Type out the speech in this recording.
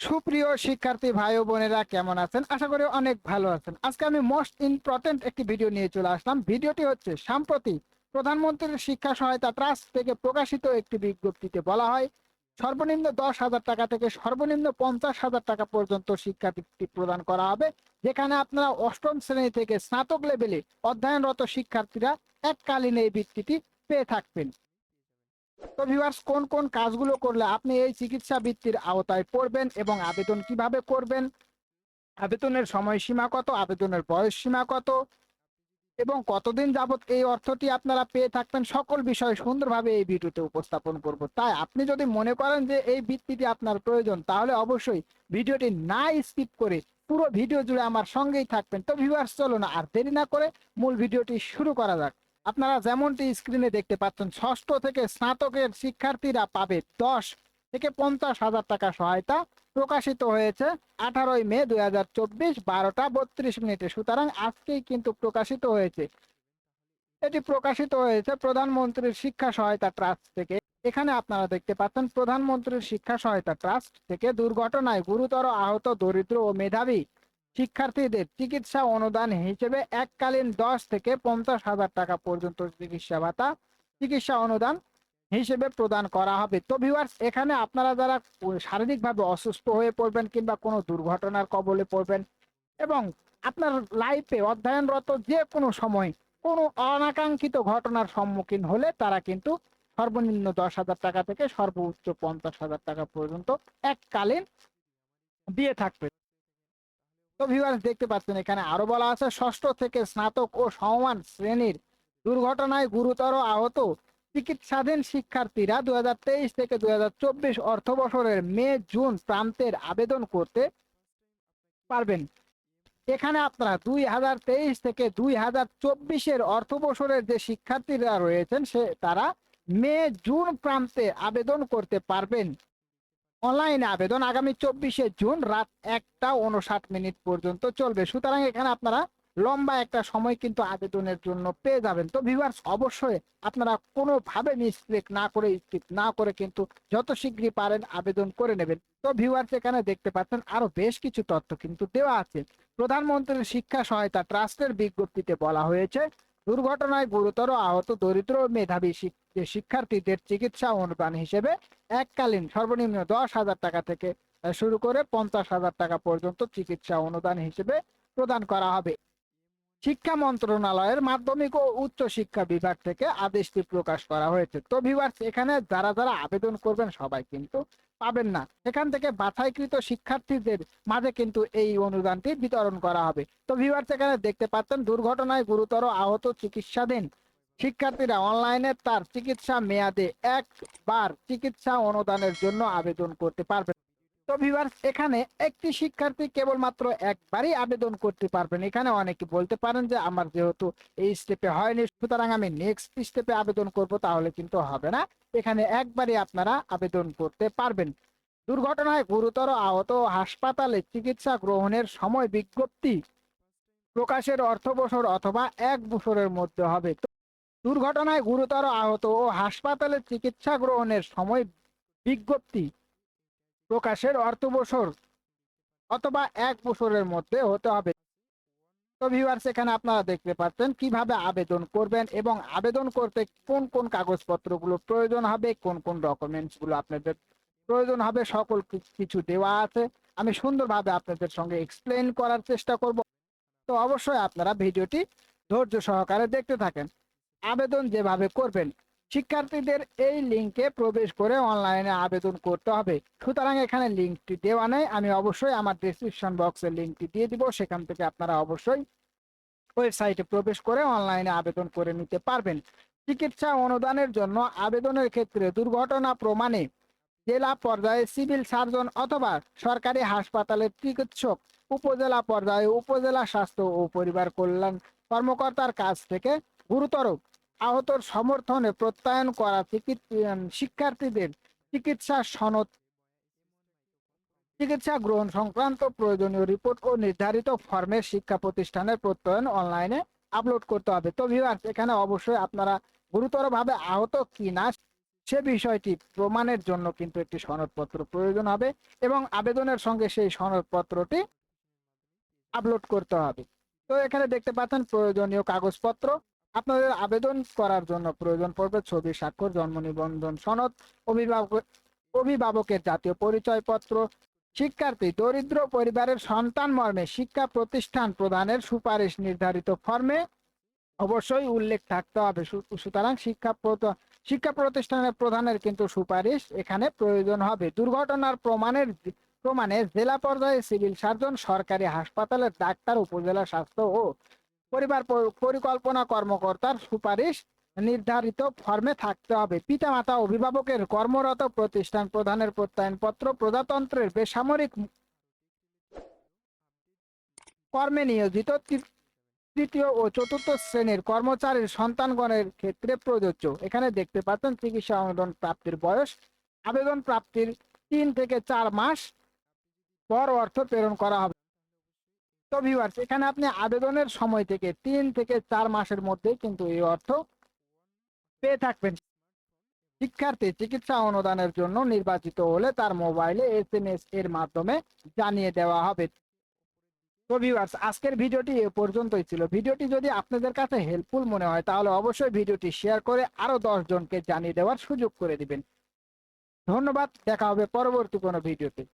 সুপ্রিয় শিক্ষার্থী ভাই ও বোনেরা, কেমন আছেন? আশা করি অনেক ভালো আছেন। আজকে আমি মোস্ট ইম্পর্টেন্ট একটি ভিডিও নিয়ে চলে আসলাম। ভিডিওটি হচ্ছে সাম্প্রতি প্রধানমন্ত্রীর শিক্ষা সহায়তা ট্রাস্ট থেকে প্রকাশিত একটি বিজ্ঞপ্তিতে বলা হয়, সর্বনিম্ন দশ হাজার টাকা থেকে সর্বনিম্ন পঞ্চাশ হাজার টাকা পর্যন্ত শিক্ষাবৃত্তি প্রদান করা হবে, যেখানে আপনারা অষ্টম শ্রেণি থেকে স্নাতক লেভেলে অধ্যয়নরত শিক্ষার্থীরা এককালীন এই বৃত্তিটি পেয়ে থাকবেন। তো ভিউয়ার্স কোন কোন কাজগুলো করলে আপনি এই চিকিৎসা বৃত্তির আওতায় পড়বেন এবং আবেদন কীভাবে করবেন? আবেদনের সময়সীমা কত? আবেদনের বয়স সীমা কত? এবং কতদিন যাবত এই অর্থটি আপনারা পেয়ে থাকবেন? সকল বিষয় সুন্দরভাবে এই ভিডিওতে উপস্থাপন করব। তাই আপনি যদি মনে করেন যে এই বৃত্তিটি আপনার প্রয়োজন, তাহলে অবশ্যই ভিডিওটি না স্কিপ করে পুরো ভিডিও জুড়ে আমার সঙ্গেই থাকবেন। তো ভিউয়ার্স চলো না আর দেরি না করে মূল ভিডিওটি শুরু করা যাক। আপনারা যেমনটি স্ক্রিনে দেখতে পাচ্ছেন, ষষ্ঠ থেকে স্নাতকের শিক্ষার্থীরা পাবে দশ থেকে পঞ্চাশ হাজার টাকা সহায়তা প্রকাশিত হয়েছে আঠারোই মে দুই হাজার চব্বিশ বারোটা বত্রিশ মিনিটে। সুতরাং আজকেই কিন্তু প্রকাশিত হয়েছে। এটি প্রকাশিত হয়েছে প্রধানমন্ত্রীর শিক্ষা সহায়তা ট্রাস্ট থেকে। এখানে আপনারা দেখতে পাচ্ছেন, প্রধানমন্ত্রীর শিক্ষা সহায়তা ট্রাস্ট থেকে দুর্ঘটনায় গুরুতর আহত, দরিদ্র ও মেধাবী শিক্ষার্থীদের চিকিৎসা অনুদান হিসেবে এককালীন দশ থেকে পঞ্চাশ হাজার টাকা পর্যন্ত চিকিৎসা ভাতা, চিকিৎসা অনুদান হিসেবে প্রদান করা হবে। তো ভিউয়ার্স এখানে আপনারা যারা শারীরিকভাবে অসুস্থ হয়ে পড়বেন কিংবা কোনো দুর্ঘটনার কবলে পড়বেন এবং আপনার লাইফে অধ্যয়নরত যে কোনো সময় কোনো অনাকাঙ্ক্ষিত ঘটনার সম্মুখীন হলে তারা কিন্তু সর্বনিম্ন দশ হাজার টাকা থেকে সর্বোচ্চ পঞ্চাশ হাজার টাকা পর্যন্ত এককালীন দিয়ে থাকবে। তো ভিউয়ার্স দেখতে পাচ্ছেন, এখানে আরও বলা আছে, ষষ্ঠ থেকে স্নাতক ও সমমান শ্রেণির দুর্ঘটনায় গুরুতর আহত চিকিৎসাধীন শিক্ষার্থীরা দুই হাজার তেইশ থেকে দু অর্থ বছরের মে, জুন প্রান্তের আবেদন করতে পারবেন। এখানে আপনারা দুই হাজার তেইশ থেকে দুই হাজার চব্বিশের অর্থ বছরের যে শিক্ষার্থীরা রয়েছেন, সে তারা মে, জুন প্রান্তে আবেদন করতে পারবেন। অনলাইনে আবেদন আগামী চব্বিশে জুন রাত একটা উনষাট মিনিট পর্যন্ত চলবে। সুতরাং এখানে আপনারা লম্বা একটা সময় কিন্তু আবেদনের জন্য পেয়ে যাবেন। তো ভিউয়ার্স অবশ্যই আপনারা কোনোভাবে মিসটেক না করে স্কিপ না করে কিন্তু যত শীঘ্রই পারেন আবেদন করে নেবেন। তো ভিউয়ার্স এখানে দেখতে পাচ্ছেন আরও বেশ কিছু তথ্য কিন্তু দেওয়া আছে। প্রধানমন্ত্রীর শিক্ষা সহায়তা ট্রাস্টের বিজ্ঞপ্তিতে বলা হয়েছে দুর্ঘটনায় গুরুতর আহত দরিদ্র মেধাবী শিক্ষার্থীদের চিকিৎসা অনুদান হিসেবে এককালীন সর্বনিম্ন দশ হাজার টাকা থেকে শুরু করে পঞ্চাশ হাজার টাকা পর্যন্ত চিকিৎসা অনুদান হিসেবে প্রদান করা হবে। শিক্ষা মন্ত্রণালয়ের মাধ্যমিক ও উচ্চ শিক্ষা বিভাগ থেকে আদেশটি প্রকাশ করা হয়েছে। তো ভিউয়ার্স এখানে যারা যারা আবেদন করবেন সবাই কিন্তু পাবেন না। সেখান থেকে বাছাইকৃত শিক্ষার্থীদের মাঝে কিন্তু এই অনুদানটি বিতরণ করা হবে। তো ভিউয়ার্স এখানে দেখতে পাচ্ছেন দুর্ঘটনায় গুরুতর আহত চিকিৎসাধীন শিক্ষার্থীরা অনলাইনে তার চিকিৎসা মেয়াদে একবার চিকিৎসা অনুদানের জন্য আবেদন করতে পারবেন তো ভিউয়ার্স এখানে একটি শিক্ষার্থী কেবলমাত্র একবারই আবেদন করতে পারবেন। এখানে অনেকে বলতে পারেন যে, আমার যেহেতু এই স্টেপে হয়নি, সুতরাং আমি নেক্সট স্টেপে আবেদন করব, তাহলে কিন্তু হবে না। এখানে একবারই আপনারা আবেদন করতে পারবেন। দুর্ঘটনায় গুরুতর আহত হাসপাতালে চিকিৎসা গ্রহণের সময় বিজ্ঞপ্তি প্রকাশের অর্থ বছর অথবা এক বছরের মধ্যে হবে। দুর্ঘটনায় গুরুতর আহত ও হাসপাতালে চিকিৎসা গ্রহণের সময় বিজ্ঞপ্তি প্রকাশের অর্থ বছর অথবা এক বছরের মধ্যে হতে হবে। তো ভিউয়ার্স এখানে আপনারা দেখতে পাচ্ছেন কীভাবে আবেদন করবেন এবং আবেদন করতে কোন কোন কাগজপত্রগুলো প্রয়োজন হবে, কোন কোন ডকুমেন্টসগুলো আপনাদের প্রয়োজন হবে, সকল কিছু দেওয়া আছে। আমি সুন্দরভাবে আপনাদের সঙ্গে এক্সপ্লেন করার চেষ্টা করব। তো অবশ্যই আপনারা ভিডিওটি ধৈর্য সহকারে দেখতে থাকেন। আবেদন যেভাবে করবেন শিক্ষার্থীদের এই লিংকে প্রবেশ করে অনলাইনে আবেদন করতে হবে। সুতরাং এখানে লিঙ্কটি দেওয়া নেই। আমি অবশ্যই আমার ডেসক্রিপশন বক্সের লিংকটি দিয়ে দিব। সেখান থেকে আপনারা অবশ্যই ওয়েবসাইটে প্রবেশ করে অনলাইনে আবেদন করে নিতে পারবেন। চিকিৎসা অনুদানের জন্য আবেদনের ক্ষেত্রে দুর্ঘটনা প্রমাণে জেলা পর্যায়ে সিভিল সার্জন অথবা সরকারি হাসপাতালের চিকিৎসক, উপজেলা পর্যায়ে উপজেলা স্বাস্থ্য ও পরিবার কল্যাণ কর্মকর্তার কাছ থেকে গুরুতর আহতর সমর্থনে প্রত্যয়ন করা শিক্ষার্থীদের চিকিৎসা সনদ, চিকিৎসা গ্রহণ সংক্রান্ত প্রয়োজনীয় রিপোর্ট ও নির্ধারিত ফর্মের শিক্ষা প্রতিষ্ঠানের প্রত্যয়ন অনলাইনে আপলোড করতে হবে। তো ভিউয়ার্স, এখানে অবশ্যই আপনারা গুরুতরভাবে আহত কি না সে বিষয়টি প্রমাণের জন্য কিন্তু একটি সনদপত্র প্রয়োজন হবে এবং আবেদনের সঙ্গে সেই সনদপত্রটি আপলোড করতে হবে। তো এখানে দেখতে পাচ্ছেন প্রয়োজনীয় কাগজপত্র আপনাদের আবেদন করার জন্য প্রয়োজন পড়বে ছবি, স্বাক্ষর, জন্ম নিবন্ধন, সনদ, অভিভাবক, অভিভাবকের জাতীয় পরিচয়পত্র, শিক্ষার্থী, দরিদ্র পরিবারের সন্তান মর্মে শিক্ষা প্রতিষ্ঠান প্রদানের সুপারিশ নির্ধারিত ফর্মে অবশ্যই উল্লেখ থাকতে হবে। সুতরাং শিক্ষা শিক্ষা প্রতিষ্ঠানের প্রধানের কিন্তু সুপারিশ এখানে প্রয়োজন হবে। দুর্ঘটনার প্রমাণের প্রমাণে জেলা পর্যায়ে সিভিল সার্জন সরকারি হাসপাতালের ডাক্তার, উপজেলা স্বাস্থ্য ও পরিবার পরিকল্পনা কর্মকর্তার সুপারিশ নির্ধারিত ফর্মে থাকতে হবে। পিতামাতা, অভিভাবকের কর্মরত প্রতিষ্ঠান প্রধানের প্রত্যয়নপত্র, প্রজাতন্ত্রের বেসামরিক কর্মে নিয়োজিত তৃতীয় ও চতুর্থ শ্রেণির কর্মচারীর সন্তানগণের ক্ষেত্রে প্রযোজ্য। এখানে দেখতে পাচ্ছেন চিকিৎসা অনুদান প্রাপ্তির বয়স। আবেদন প্রাপ্তির তিন থেকে চার মাস পর অর্থ প্রেরণ করা হবে। তো ভিউয়ার্স এখানে আপনি আবেদনের সময় থেকে তিন থেকে চার মাসের মধ্যে কিন্তু এই অর্থ পেয়ে থাকবেন। শিক্ষার্থী চিকিৎসা অনুদানের জন্য নির্বাচিত হলে তার মোবাইলে এস এম এস এর মাধ্যমে জানিয়ে দেওয়া হবে। তো ভিউয়ার্স আজকের ভিডিওটি এ পর্যন্তই ছিল। ভিডিওটি যদি আপনাদের কাছে হেল্পফুল মনে হয়, তাহলে অবশ্যই ভিডিওটি শেয়ার করে আরও দশ জনকে জানিয়ে দেওয়ার সুযোগ করে দিবেন। ধন্যবাদ, দেখা হবে পরবর্তী কোনো ভিডিওতে।